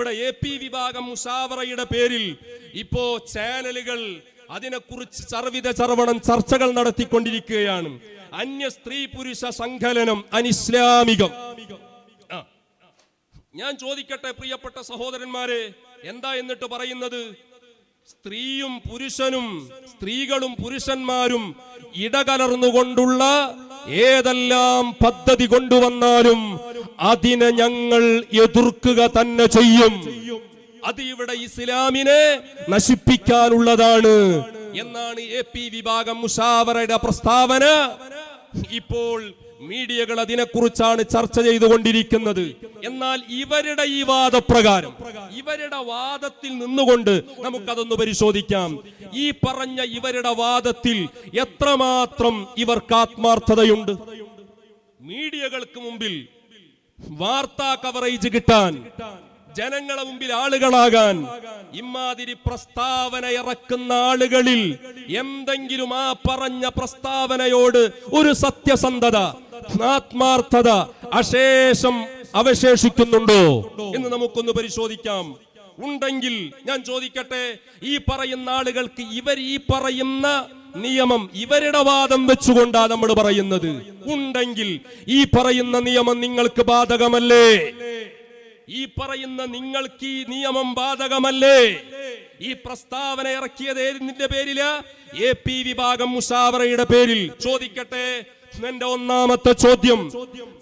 ഇവിടെ A P വിഭാഗം മുസാവറയുടെ പേരിൽ ഇപ്പോ ചാനലുകൾ അതിനെക്കുറിച്ച് ചർവിത ചർവണം ചർച്ചകൾ നടത്തിക്കൊണ്ടിരിക്കുകയാണ്. അന്യ സ്ത്രീ പുരുഷ സങ്കലനം അനിസ്ലാമികം. ഞാൻ ചോദിക്കട്ടെ പ്രിയപ്പെട്ട സഹോദരന്മാരെ എന്താ എന്നിട്ട് പറയുന്നത്? സ്ത്രീയും പുരുഷനും സ്ത്രീകളും പുരുഷന്മാരും ഇടകലർന്നുകൊണ്ടുള്ള ഏതെല്ലാം പദ്ധതി കൊണ്ടുവന്നാലും അതിനെ ഞങ്ങൾ എതിർക്കുക തന്നെ ചെയ്യും. അത് ഇവിടെ ഇസ്ലാമിനെ നശിപ്പിക്കാനുള്ളതാണ് എന്നാണ് എ പി വിഭാഗം മുഷാവറയുടെ പ്രസ്താവന. ഇപ്പോൾ മീഡിയകൾ അതിനെക്കുറിച്ചാണ് ചർച്ച ചെയ്തുകൊണ്ടിരിക്കുന്നത്. എന്നാൽ ഇവരുടെ ഈ വാദപ്രകാരം ഇവരുടെ വാദത്തിൽ നിന്നുകൊണ്ട് നമുക്കതൊന്ന് പരിശോധിക്കാം. ഈ പറഞ്ഞ ഇവരുടെ വാദത്തിൽ എത്രമാത്രം ഇവർക്ക് ആത്മാർത്ഥതയുണ്ട്? മീഡിയകൾക്ക് മുമ്പിൽ വാർത്താ കവറേജ് കിട്ടാൻ ജനങ്ങളെ മുമ്പിൽ ആളുകളാകാൻ ഇമാതിരി പ്രസ്താവന ഇറക്കുന്ന ആളുകളിൽ എന്തെങ്കിലും ആ പറഞ്ഞ പ്രസ്താവനയോട് ഒരു സത്യസന്ധത ആത്മാർത്ഥത അശേഷം അവശേഷിക്കുന്നുണ്ടോ? എന്ന് നമുക്കൊന്ന് പരിശോധിക്കാം. ഉണ്ടെങ്കിൽ ഞാൻ ചോദിക്കട്ടെ ഈ പറയുന്ന ആളുകൾക്ക് ഇവർ ഈ പറയുന്ന നിയമം ഇവരുടെ വാദം വെച്ചുകൊണ്ടാണ് നമ്മൾ പറയുന്നത്? ഉണ്ടെങ്കിൽ ഈ പറയുന്ന നിയമം നിങ്ങൾക്ക് ബാധകമല്ലേ? ഈ പറയുന്ന നിങ്ങൾക്ക് ഈ നിയമം ബാധകമല്ലേ? ഈ പ്രസ്താവന ഇറക്കിയത് ഏതിന്റെ പേരിൽ? എ പി വിഭാഗം മുഷാവറയുടെ പേരിൽ. ചോദിക്കട്ടെ എന്റെ ഒന്നാമത്തെ ചോദ്യം.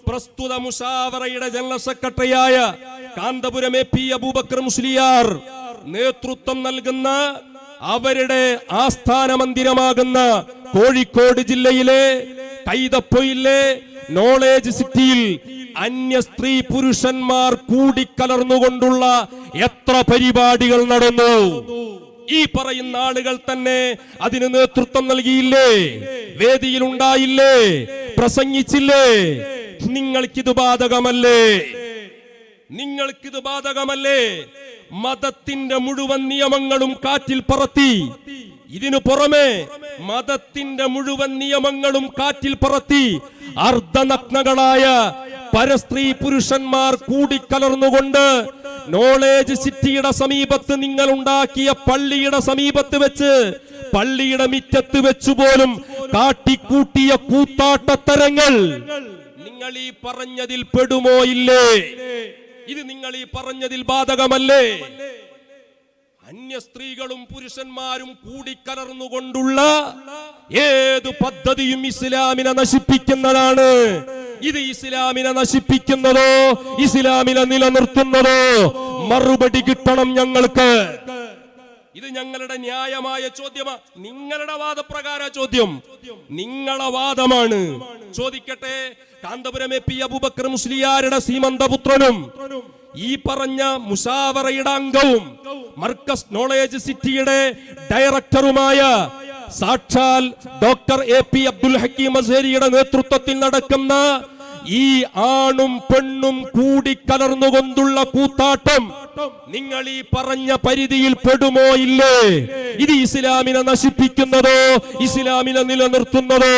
പ്രസ്തുത മുഷാവറയുടെ ജനറൽ സെക്രട്ടറിയായ കാന്തപുരം എ പി അബൂബക്കർ മുസ്ലിയാർ നേതൃത്വം നൽകുന്ന അവരുടെ ആസ്ഥാന മന്ദിരമാകുന്ന കോഴിക്കോട് ജില്ലയിലെ കൈതപ്പൊയിലെ നോളേജ് സിറ്റിയിൽ അന്യ സ്ത്രീ പുരുഷന്മാർ കൂടിക്കലർന്നുകൊണ്ടുള്ള എത്ര പരിപാടികൾ നടന്നു? ഈ പറയുന്ന ആളുകൾ തന്നെ അതിന് നേതൃത്വം നൽകിയില്ലേ? വേദിയിൽ ഉണ്ടായില്ലേ പ്രസംഗിച്ചില്ലേ? നിങ്ങൾക്കിത് ബാധകമല്ലേ? നിങ്ങൾക്കിത് ബാധകമല്ലേ? മതത്തിന്റെ മുഴുവൻ നിയമങ്ങളും കാറ്റിൽ പറത്തി. ഇതിനു പുറമെ മതത്തിന്റെ മുഴുവൻ നിയമങ്ങളും കാറ്റിൽ പറത്തി. അർദ്ധനഗ്നകളായ പരസ്ത്രീ പുരുഷന്മാർ കൂടിക്കലർന്നുകൊണ്ട് നോളേജ് സിറ്റിയുടെ സമീപത്ത് നിങ്ങൾ ഉണ്ടാക്കിയ പള്ളിയുടെ സമീപത്ത് വെച്ച് പള്ളിയുടെ മിറ്റത്ത് വെച്ചു പോലും കാട്ടിക്കൂട്ടിയ കൂത്താട്ടത്തരങ്ങൾ നിങ്ങൾ ഈ പറഞ്ഞതിൽ പെടുമോ ഇല്ലേ? ഇത് നിങ്ങൾ ഈ പറഞ്ഞതിൽ ബാധകമല്ലേ? അന്യ സ്ത്രീകളും പുരുഷന്മാരും കൂടിക്കലർന്നുകൊണ്ടുള്ള ഏത് പദ്ധതിയും ഇസ്ലാമിനെ നശിപ്പിക്കുന്നതാണ്. ഇത് ഇസ്ലാമിനെ നശിപ്പിക്കുന്നതോ ഇസ്ലാമിനെ നിലനിർത്തുന്നതോ മറുപടി കിട്ടണം ഞങ്ങൾക്ക്. ഇത് ഞങ്ങളുടെ ന്യായമായ ചോദ്യമാണ് നിങ്ങളുടെ വാദപ്രകാര ചോദ്യം. നിങ്ങളെ വാദമാണ്. ചോദിക്കട്ടെ കാന്തപുരം എ പി അബൂബക്കർ മുസ്ലിയാരുടെ സീമന്തപുത്രനും ഈ പറഞ്ഞ മുഷാവറയുടെ അംഗവും മർക്കസ് നോളേജ് സിറ്റിയുടെ ഡയറക്ടറുമായ സാക്ഷാൽ doctor A P Abdul Hakeem അസേരിയുടെ നേതൃത്വത്തിൽ നടക്കുന്ന ഈ ആണും പെണ്ണും കൂടി കലർന്നുകൊണ്ടുള്ള കൂത്താട്ടം നിങ്ങൾ ഈ പറഞ്ഞ പരിധിയിൽ പെടുമോ ഇല്ലേ? ഇത് ഇസ്ലാമിനെ നശിപ്പിക്കുന്നതോ ഇസ്ലാമിനെ നിലനിർത്തുന്നതോ?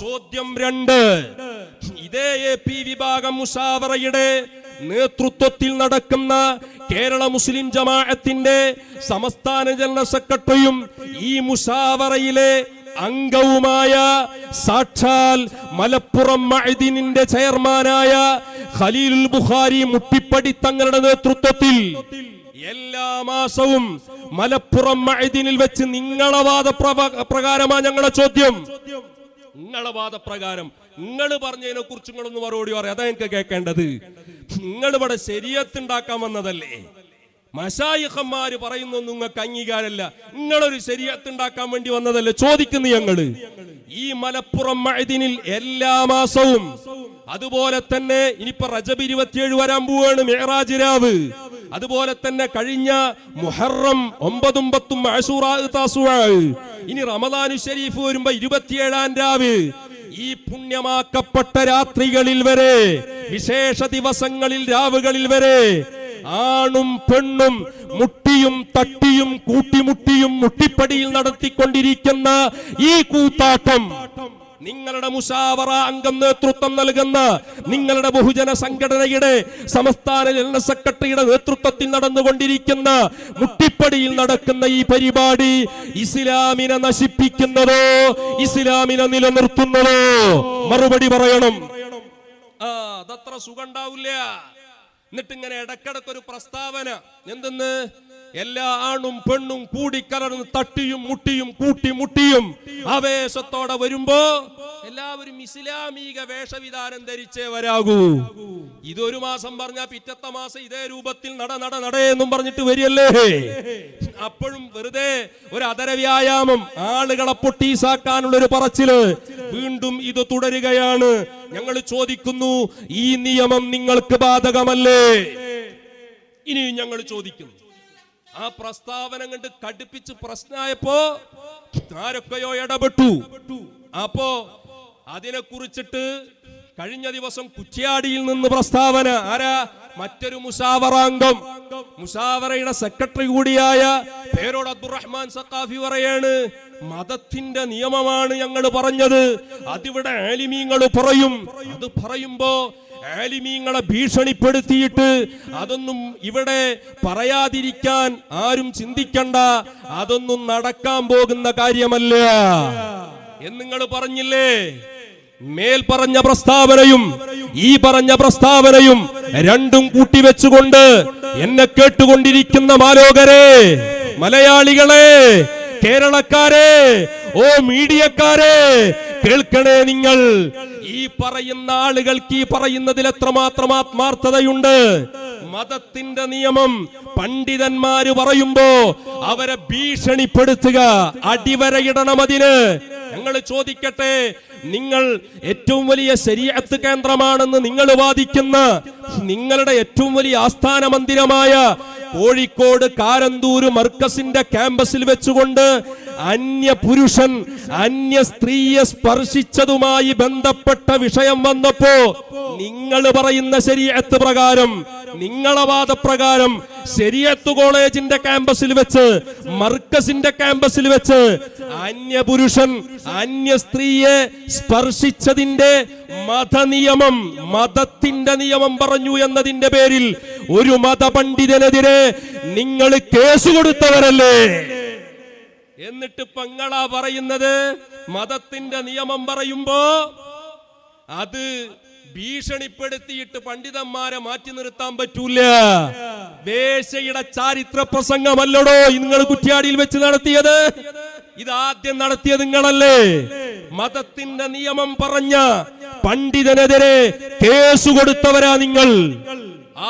ചോദ്യം രണ്ട്. ഇതേ എ പി വിഭാഗം മുഷാവറയുടെ നേതൃത്വത്തിൽ നടക്കുന്ന കേരള മുസ്ലിം ജമാഅത്തിന്റെ സംസ്ഥാന ജനറൽ സെക്രട്ടറിയും ഈ മുഷാവറയിലെ അംഗവുമായ സാക്ഷാൽ മലപ്പുറം മഅദിനിന്റെ ചെയർമാനായ ഖലീലുൽ ബുഖാരി മുട്ടിപ്പടി തങ്ങളുടെ നേതൃത്വത്തിൽ എല്ലാ മാസവും മലപ്പുറം മഅദിനിൽ വെച്ച് നിങ്ങളെ വാദ പ്രകാരമാണ് ഞങ്ങളുടെ ചോദ്യം. നിങ്ങളെ വാദപ്രകാരം നിങ്ങൾ പറഞ്ഞതിനെ കുറിച്ച് നിങ്ങളൊന്ന് മറുപടി പറയാം. അതാ എനിക്ക് കേൾക്കേണ്ടത്. നിങ്ങൾ ഇവിടെ ശരിയത്തുണ്ടാക്കാൻ വന്നതല്ലേ? മഷായിഖന്മാര് പറയുന്നു നിങ്ങൾക്ക് അംഗീകാരമല്ല. നിങ്ങളൊരു ശരിയത്തുണ്ടാക്കാൻ വേണ്ടി വന്നതല്ലേ? ചോദിക്കുന്നു ഞങ്ങൾ. ഈ മലപ്പുറം മഴദിനിൽ എല്ലാ മാസവും അതുപോലെ തന്നെ ഇനിയിപ്പോ റജബ് ഇരുപത്തിയേഴ് വരാൻ പോവാണ് മേറാജ് രാവ്. അതുപോലെ തന്നെ കഴിഞ്ഞ മുഹറം ഒമ്പതും പത്തും. ഇനി റമദാനു ഷരീഫ് വരുമ്പോ ഇരുപത്തിയേഴാം രാവ് ഈ പുണ്യമാക്കപ്പെട്ട രാത്രികളിൽ വരെ വിശേഷ ദിവസങ്ങളിൽ രാവുകളിൽ വരെ ആണും പെണ്ണും മുട്ടിയും തട്ടിയും കൂട്ടിമുട്ടിയും മുട്ടിപ്പടിയിൽ നടത്തിക്കൊണ്ടിരിക്കുന്ന ഈ കൂത്താട്ടം നിങ്ങളുടെ മുഷാവറ അംഗം നേതൃത്വം നൽകുന്ന നിങ്ങളുടെ ബഹുജന സംഘടനയുടെ സംസ്ഥാന ജനറൽ സെക്രട്ടറിയുടെ നേതൃത്വത്തിൽ നടന്നുകൊണ്ടിരിക്കുന്ന മുട്ടിപ്പടിയിൽ നടക്കുന്ന ഈ പരിപാടി ഇസ്ലാമിനെ നശിപ്പിക്കുന്നതോ ഇസ്ലാമിനെ നിലനിർത്തുന്നതോ? മറുപടി പറയണം. ആ അതത്ര സുഖം എന്നിട്ട് ഇങ്ങനെ ഇടക്കിടക്ക് ഒരു പ്രസ്താവന. എന്തെന്ന്? എല്ലാ ആണും പെണ്ണും കൂടിക്കലർന്ന് തട്ടിയും മുട്ടിയും കൂട്ടി മുട്ടിയും ആവേശത്തോടെ വരുമ്പോ എല്ലാവരും ഇസ്ലാമിക വേഷവിധാനം ധരിച്ചേ വരാകൂ. ഇതൊരു മാസം പറഞ്ഞ പിറ്റത്തെ മാസം ഇതേ രൂപത്തിൽ നട നട നടയെന്നും പറഞ്ഞിട്ട് വരികയല്ലേ? അപ്പോഴും വെറുതെ ഒരു അതര വ്യായാമം ആളുകളെ പൊട്ടീസാക്കാനുള്ള ഒരു പറച്ചിൽ വീണ്ടും ഇത് തുടരുകയാണ്. ഞങ്ങൾ ചോദിക്കുന്നു ഈ നിയമം നിങ്ങൾക്ക് ബാധകമല്ലേ? ഇനിയും ഞങ്ങൾ ചോദിക്കുന്നു. ആ പ്രസ്താവന കണ്ട് കടുപ്പിച്ച് പ്രശ്നമായപ്പോ ആരൊക്കെയോ ഇടപെട്ടു. അപ്പോ അതിനെ കുറിച്ചിട്ട് കഴിഞ്ഞ ദിവസം കുറ്റ്യാടിയിൽ നിന്ന് പ്രസ്താവന. ആരാ? മറ്റൊരു മുഷാവറാംഗം മുഷാവറയുടെ സെക്രട്ടറി കൂടിയായ പേരോട് അബ്ദുറഹ്മാൻ സക്കാഫി പറയാണ് മതത്തിന്റെ നിയമമാണ് ഞങ്ങൾ പറഞ്ഞത്. അതിവിടെ ആലിമീങ്ങൾ പറയും. അത് പറയുമ്പോ ആലിമീങ്ങളെ ഭീഷണിപ്പെടുത്തിയിട്ട് അതൊന്നും ഇവിടെ പറയാതിരിക്കാൻ ആരും ചിന്തിക്കണ്ട. അതൊന്നും നടക്കാൻ പോകുന്ന കാര്യമല്ല. എന്ന് നിങ്ങൾ പറഞ്ഞില്ലേ? മേൽ പറഞ്ഞ പ്രസ്താവനയും ഈ പറഞ്ഞ പ്രസ്താവനയും രണ്ടും കൂട്ടിവെച്ചുകൊണ്ട് എന്നെ കേട്ടുകൊണ്ടിരിക്കുന്ന മാലോകരെ മലയാളികളെ കേരളക്കാരെ ഓ മീഡിയക്കാരെ കേൾക്കണേ നിങ്ങൾ. ഈ പറയുന്ന ആളുകൾക്ക് ഈ പറയുന്നതിൽ എത്രമാത്രം ആത്മാർത്ഥതയുണ്ട്? മതത്തിന്റെ നിയമം പണ്ഡിതന്മാര് പറയുമ്പോ അവരെ ഭീഷണിപ്പെടുത്തുക അടിവരയിടണം അതിന്. ഞങ്ങൾ ചോദിക്കട്ടെ നിങ്ങൾ ഏറ്റവും വലിയ ശരീരത്ത് കേന്ദ്രമാണെന്ന് നിങ്ങൾ വാദിക്കുന്ന നിങ്ങളുടെ ഏറ്റവും വലിയ ആസ്ഥാന മന്ദിരമായ കോഴിക്കോട് കാരന്തൂര് മർക്കസിന്റെ ക്യാമ്പസിൽ വെച്ചുകൊണ്ട് അന്യ പുരുഷൻ അന്യ സ്ത്രീയെ സ്പർശിച്ചതുമായി ബന്ധപ്പെട്ട വിഷയം വന്നപ്പോ നിങ്ങൾ പറയുന്ന ശരീരത്ത് പ്രകാരം നിങ്ങളെ വാദപ്രകാരം ശരിയത്ത് കോളേജിന്റെ ക്യാമ്പസിൽ വെച്ച് മർക്കസിന്റെ ക്യാമ്പസിൽ വെച്ച് അന്യപുരുഷൻ അന്യ സ്ത്രീയെ സ്പർശിച്ചതിന്റെ മതനിയമം മതത്തിന്റെ നിയമം പറഞ്ഞു എന്നതിന്റെ പേരിൽ ഒരു മതപണ്ഡിതനെതിരെ നിങ്ങൾ കേസ് കൊടുത്തവരല്ലേ? എന്നിട്ട് പങ്ങളാ പറയുന്നത് മതത്തിന്റെ നിയമം പറയുമ്പോ അത് ഭീഷണിപ്പെടുത്തിയിട്ട് പണ്ഡിതന്മാരെ മാറ്റി നിർത്താൻ പറ്റൂല. വേശയുടെ ചാരിത്ര പ്രസംഗമല്ലടോ നിങ്ങൾ കുറ്റ്യാടിയിൽ വെച്ച് നടത്തിയത്? ഇതാദ്യം നടത്തിയത് നിങ്ങളല്ലേ? മതത്തിന്റെ നിയമം പറഞ്ഞ പണ്ഡിതനെതിരെ കേസ് കൊടുത്തവരാ നിങ്ങൾ.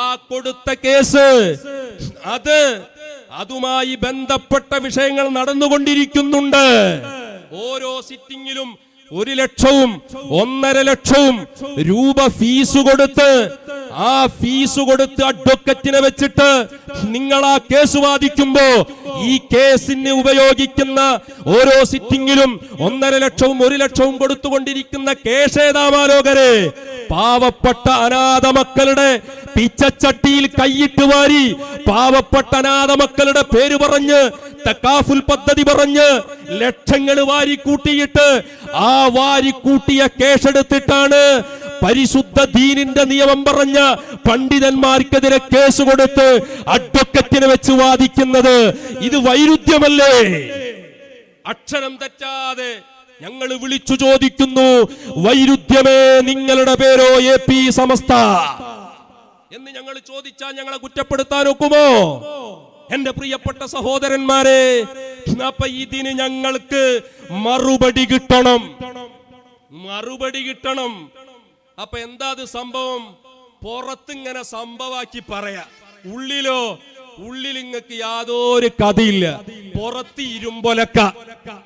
ആ കൊടുത്ത കേസ് അത് അതുമായി ബന്ധപ്പെട്ട വിഷയങ്ങൾ നടന്നുകൊണ്ടിരിക്കുന്നുണ്ട്. ഓരോ സിറ്റിംഗിലും ഒരു ലക്ഷവും ഒന്നര ലക്ഷവും രൂപ ഫീസ് കൊടുത്ത് ആ ഫീസ് കൊടുത്ത് അഡ്വക്കറ്റിനെ വെച്ചിട്ട് നിങ്ങൾ ആ കേസ് വാദിക്കുമ്പോ ഈ കേസിന് ഉപയോഗിക്കുന്ന ഓരോ സിറ്റിംഗിലും ഒന്നര ലക്ഷവും ഒരു ലക്ഷവും കൊടുത്തുകൊണ്ടിരിക്കുന്ന കേശേതാമാലോകരെ പാവപ്പെട്ട അനാഥ മക്കളുടെ പിച്ചച്ചട്ടിയിൽ കൈയിട്ട് വാരി പാവപ്പെട്ട അനാഥ മക്കളുടെ പേര് പറഞ്ഞ് തക്കാഫുൽ പദ്ധതി പറഞ്ഞ് ലക്ഷങ്ങൾ വാരി കൂട്ടിയിട്ട് ആ വാരി കൂട്ടിയ കേസെടുത്തിട്ടാണ് പരിശുദ്ധ ദീനിന്റെ നിയമം പറഞ്ഞ പണ്ഡിതന്മാർക്കെതിരെ കേസ് കൊടുത്ത് അഡ്വക്കറ്റിനെ വെച്ച് വാദിക്കുന്നത്. ഇത് വൈരുദ്ധ്യമല്ലേ? അക്ഷരം തെറ്റാതെ ഞങ്ങൾ വിളിച്ചു ചോദിക്കുന്നു വൈരുദ്ധ്യമേ നിങ്ങളുടെ പേരോ എ പി സമസ്ത? എന്ന് ഞങ്ങൾ ചോദിച്ചാൽ ഞങ്ങളെ കുറ്റപ്പെടുത്താൻ ഒക്കുമോ? എന്റെ പ്രിയപ്പെട്ട സഹോദരന്മാരെ അപ്പൊ ഇതിന് ഞങ്ങൾക്ക് മറുപടി കിട്ടണം. മറുപടി കിട്ടണം. അപ്പൊ എന്താ അത് സംഭവം? പുറത്തിങ്ങനെ സംഭവാക്കി പറയാ. ഉള്ളിലോ ഉള്ളിൽ ഇങ്ങക്ക് യാതൊരു കഥയില്ല. പുറത്ത് ഇരുമ്പൊലക്ക.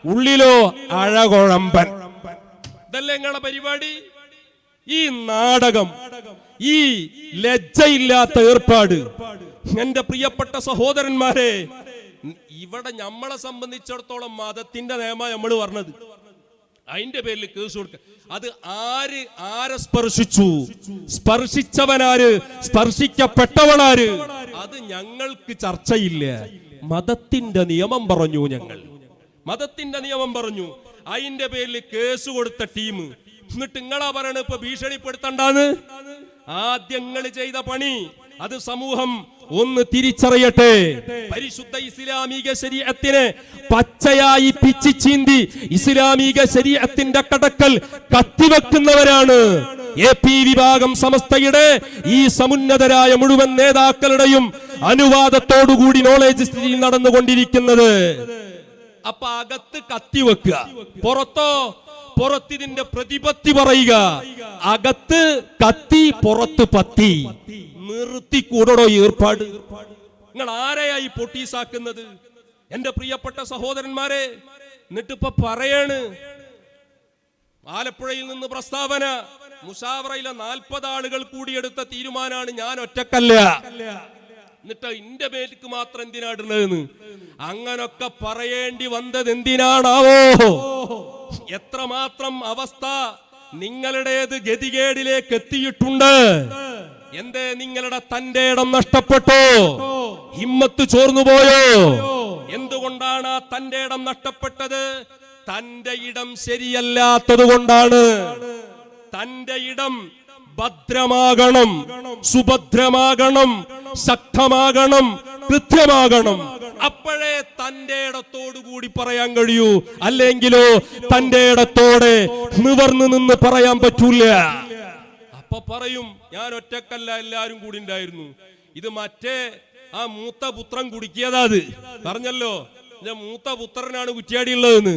ഉള്ളിലോ അഴകുഴമ്പൻ. ഇതല്ലേ നിങ്ങളെ പരിപാടി? ഈ നാടകം ഈ ലജ്ജയില്ലാത്ത ഏർപ്പാട്. എന്റെ പ്രിയപ്പെട്ട സഹോദരന്മാരെ ഇവിടെ നമ്മളെ സംബന്ധിച്ചിടത്തോളം മതത്തിന്റെ നിയമ നമ്മൾ പറഞ്ഞത്. അതിന്റെ പേരിൽ കേസ് കൊടുക്ക. അത് ആര് ആരെ സ്പർശിച്ചു? സ്പർശിച്ചവനാര്? സ്പർശിക്കപ്പെട്ടവനാര്? അത് ഞങ്ങൾക്ക് ചർച്ചയില്ല. മതത്തിന്റെ നിയമം പറഞ്ഞു ഞങ്ങൾ. മതത്തിന്റെ നിയമം പറഞ്ഞു. അതിന്റെ പേരിൽ കേസ് കൊടുത്ത ടീം. എന്നിട്ട് നിങ്ങളാ പറയണ ഇപ്പൊ ഭീഷണിപ്പെടുത്തണ്ടാന്ന്? ആദ്യങ്ങൾ ചെയ്ത പണി അത് സമൂഹം ഒന്ന് തിരിച്ചറിയട്ടെ. പരിശുദ്ധ ഇസ്ലാമിക ശരീരത്തിനെ പച്ചയായി പിച്ചി ചീന്തി ഇസ്ലാമിക ശരീരത്തിന്റെ കടക്കൽ കത്തിവെക്കുന്നവരാണ്. എ പി വിഭാഗം സമസ്തയുടെ ഈ സമുന്നതരായ മുഴുവൻ നേതാക്കളുടെയും അനുവാദത്തോടുകൂടി നോളേജ് സ്ഥിതിയിൽ നടന്നുകൊണ്ടിരിക്കുന്നത്. അപ്പൊ അകത്ത് കത്തിവെക്കുക. പുറത്തോ? പുറത്തിതിന്റെ പ്രതിപത്തി പറയുക. അകത്ത് കത്തി പുറത്ത് പത്തി. നിർത്തി കൂടടോ ഏർപ്പാട്? നിങ്ങൾ ആരെയായി പൊട്ടീസാക്കുന്നത്? എന്റെ പ്രിയപ്പെട്ട സഹോദരന്മാരെ എന്നിട്ടിപ്പൊ പറയാണ്. ആലപ്പുഴയിൽ നിന്ന് പ്രസ്താവന മുഷാവറയിലെ നാൽപ്പത് ആളുകൾ കൂടിയെടുത്ത തീരുമാനമാണ് ഞാൻ ഒറ്റക്കല്ല. എന്നിട്ട് ഇന്റെ മേലേക്ക് മാത്രം എന്തിനാടുന്നതെന്ന് അങ്ങനൊക്കെ പറയേണ്ടി വന്നത് എന്തിനാണാവോ? എത്രമാത്രം അവസ്ഥ നിങ്ങളുടേത് ഗതികേടിലേക്ക് എത്തിയിട്ടുണ്ട്. എന്തേ നിങ്ങളുടെ തന്റെ ഇടം നഷ്ടപ്പെട്ടോ? ഹിമ്മത്ത് ചോർന്നുപോയോ എന്തുകൊണ്ടാണ് ആ തന്റെ ഇടം നഷ്ടപ്പെട്ടത്? തന്റെ ഇടം ശരിയല്ലാത്തത് കൊണ്ടാണ്. തന്റെ ഇടം ഭദ്രമാകണം സുഭദ്രമാകണം ശക്തമാകണം കൃത്യമാകണം. അപ്പോഴേ തന്റെ ഇടത്തോടു കൂടി പറയാൻ കഴിയൂ. അല്ലെങ്കിലോ തന്റെ ഇടത്തോടെ നിവർന്നു നിന്ന് പറയാൻ പറ്റൂല. അപ്പൊ പറയും ഞാൻ ഒറ്റക്കല്ല എല്ലാരും കൂടി ഉണ്ടായിരുന്നു. ഇത് മറ്റേ ആ മൂത്ത പുത്രൻ കുടിക്കിയതാത് പറഞ്ഞല്ലോ? മൂത്ത പുത്രനാണ് കുറ്റിയാടിയുള്ളതെന്ന്.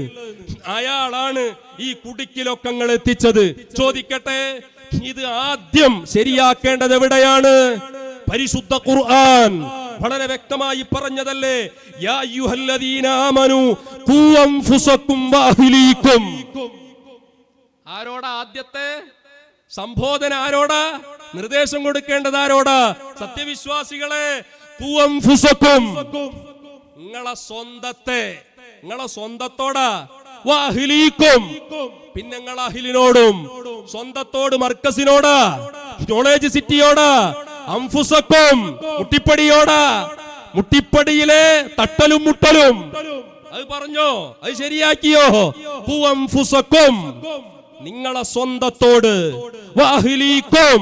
അയാളാണ് ഈ കുടിക്കിലൊക്കങ്ങൾ എത്തിച്ചത്. ചോദിക്കട്ടെ ഇത് ആദ്യം ശരിയാക്കേണ്ടത് എവിടെയാണ്? പരിശുദ്ധ ഖുർആൻ വളരെ വ്യക്തമായി പറഞ്ഞതല്ലേ? യാ ആരോടാ ആദ്യത്തെ? സംബോധന ആരോടാ? നിർദ്ദേശം കൊടുക്കേണ്ടത് ആരോടാ? സത്യവിശ്വാസികളെ നിങ്ങളെ സ്വന്തത്തെ നിങ്ങളെ സ്വന്തത്തോടാ. വാഹിലീക്കും. പിന്നെ നിങ്ങൾ അഹിലിനോടും. സ്വന്തത്തോട് മർക്കസിനോടാ. നോളേജ് സിറ്റിയോട് അംഫുസക്കും. മുട്ടിപ്പടിയോടാ. മുട്ടിപ്പടിയിലെ തട്ടലും മുട്ടലും. അത് പറഞ്ഞോ? അത് ശരിയാക്കിയോ? ഹു അംഫുസക്കും നിങ്ങളെ സ്വന്തത്തോട് വാഹിലീക്കും.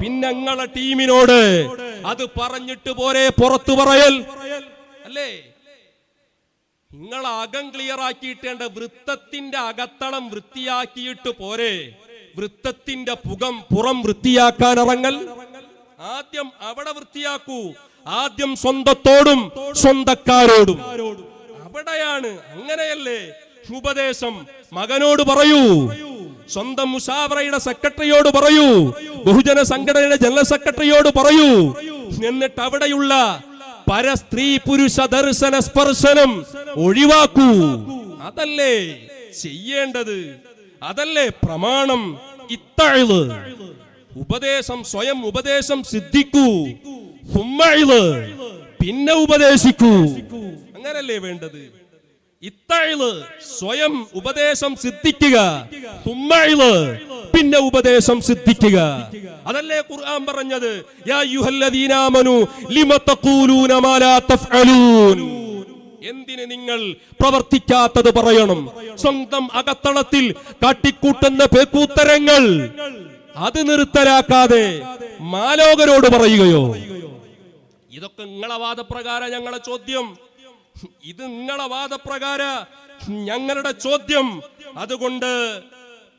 പിന്നെ നിങ്ങളെ ടീമിനോട് അത് പറഞ്ഞിട്ട് പോരെ പുറത്തു പറയൽ. അല്ലേ? നിങ്ങൾ അകം ക്ലിയർ ആക്കിയിട്ടേണ്ട വൃത്തത്തിന്റെ അകത്തളം വൃത്തിയാക്കിയിട്ട് പോരെ. വൃത്തത്തിന്റെ പുകം പുറം വൃത്തിയാക്കാൻ ഇറങ്ങൽ. ആദ്യം അവിടെ വൃത്തിയാക്കൂ. ആദ്യം സ്വന്തത്തോടും സ്വന്തക്കാരോടും. അവിടെയാണ് അങ്ങനെയല്ലേ? ശുഭദേശം മകനോട് പറയൂ. സ്വന്തം മുഷാവറയുടെ സെക്രട്ടറിയോട് പറയൂ. ബഹുജന സംഘടനയുടെ ജനറൽ സെക്രട്ടറിയോട് പറയൂ. എന്നിട്ട് അവിടെയുള്ള പര സ്ത്രീ പുരുഷ ദർശന സ്പർശനം ഒഴിവാക്കൂ. അതല്ലേ ചെയ്യേണ്ടത്? അതല്ലേ പ്രമാണം? ഇത്തഴിവ് ഉപദേശം സ്വയം ഉപദേശം സിദ്ധിക്കൂ. പിന്നെ ഉപദേശിക്കൂ. അങ്ങനല്ലേ വേണ്ടത്? ഇത്തഴിവ് സ്വയം ഉപദേശം സിദ്ധിക്കുക തുമ്മഴിൽ പിന്നെ ഉപദേശം സിദ്ധിക്കുക. അതല്ലേ ഖുർആൻ പറഞ്ഞത്? യാ യുഹല്ലദീനാമനു ലിമ തഖൂലൂന മാ ലാ തഫ്അലൂൻ. എന്തിന് നിങ്ങൾ പ്രവർത്തിക്കാത്തത് പറയണം? സ്വന്തം അകത്തളത്തിൽ കാട്ടിക്കൂട്ടുന്ന പേക്കൂത്തരങ്ങൾ. അത് നിർത്തലാക്കാതെ മാലോകരോട് പറയുകയോ? ഇതൊക്കെ നിങ്ങളെ വാദപ്രകാരം ഞങ്ങളെ ചോദ്യം. ഇത് നിങ്ങളെ വാദപ്രകാര ഞങ്ങളുടെ ചോദ്യം അതുകൊണ്ട്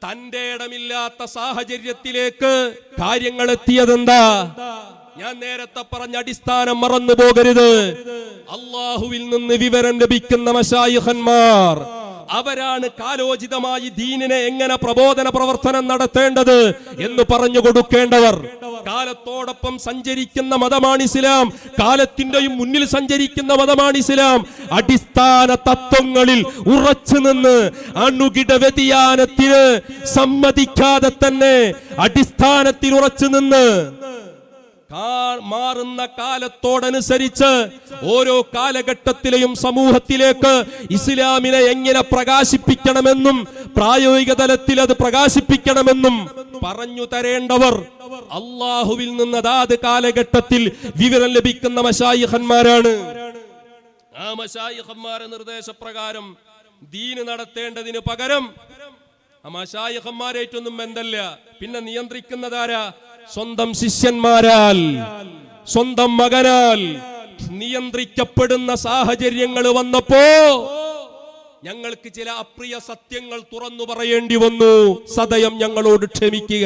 തന്റെ ഇടമില്ലാത്ത സാഹചര്യത്തിലേക്ക് കാര്യങ്ങൾ എത്തിയതെന്താ? ഞാൻ നേരത്തെ പറഞ്ഞ അടിസ്ഥാനം മറന്നു പോകരുത് അള്ളാഹുവിൽ നിന്ന് വിവരം ലഭിക്കുന്ന മശായിഹന്മാർ അവരാണ് കാലോചിതമായി ദീനിനെ എങ്ങനെ പ്രബോധന പ്രവർത്തനം നടത്തേണ്ടത് എന്ന് പറഞ്ഞു കൊടുക്കേണ്ടവർ. കാലത്തോടൊപ്പം സഞ്ചരിക്കുന്ന മതമാണ് ഇസ്ലാം. കാലത്തിന്റെയും മുന്നിൽ സഞ്ചരിക്കുന്ന മതമാണ് ഇസ്ലാം. അടിസ്ഥാന തത്വങ്ങളിൽ ഉറച്ചു നിന്ന് അണുകിട വ്യതിയാനത്തിന് സമ്മതിക്കാതെ തന്നെ അടിസ്ഥാനത്തിൽ ഉറച്ചു നിന്ന് മാറുന്ന കാലത്തോടനുസരിച്ച് ഓരോ കാലഘട്ടത്തിലെയും സമൂഹത്തിലേക്ക് ഇസ്ലാമിനെ എങ്ങനെ പ്രകാശിപ്പിക്കണമെന്നും പ്രായോഗിക തലത്തിൽ അത് പ്രകാശിപ്പിക്കണമെന്നും പറഞ്ഞു തരേണ്ടവർ അള്ളാഹുവിൽ നിന്ന് അതാത് കാലഘട്ടത്തിൽ വിവരം ലഭിക്കുന്ന മശായിഹന്മാരാണ് ആ മശായിഹന്മാരെ നിർദ്ദേശപ്രകാരം ദീന് നടത്തേണ്ടതിന് പകരം അമാശായഹന്മാരായിട്ടൊന്നും എന്തല്ല പിന്നെ നിയന്ത്രിക്കുന്നതാരാ? സ്വന്തം ശിഷ്യന്മാരാൽ സ്വന്തം മകനാൽ നിയന്ത്രിക്കപ്പെടുന്ന സാഹചര്യങ്ങൾ വന്നപ്പോ ഞങ്ങൾക്ക് ചില അപ്രിയ സത്യങ്ങൾ തുറന്നു പറയേണ്ടി വന്നു. സദയം ഞങ്ങളോട് ക്ഷമിക്കുക.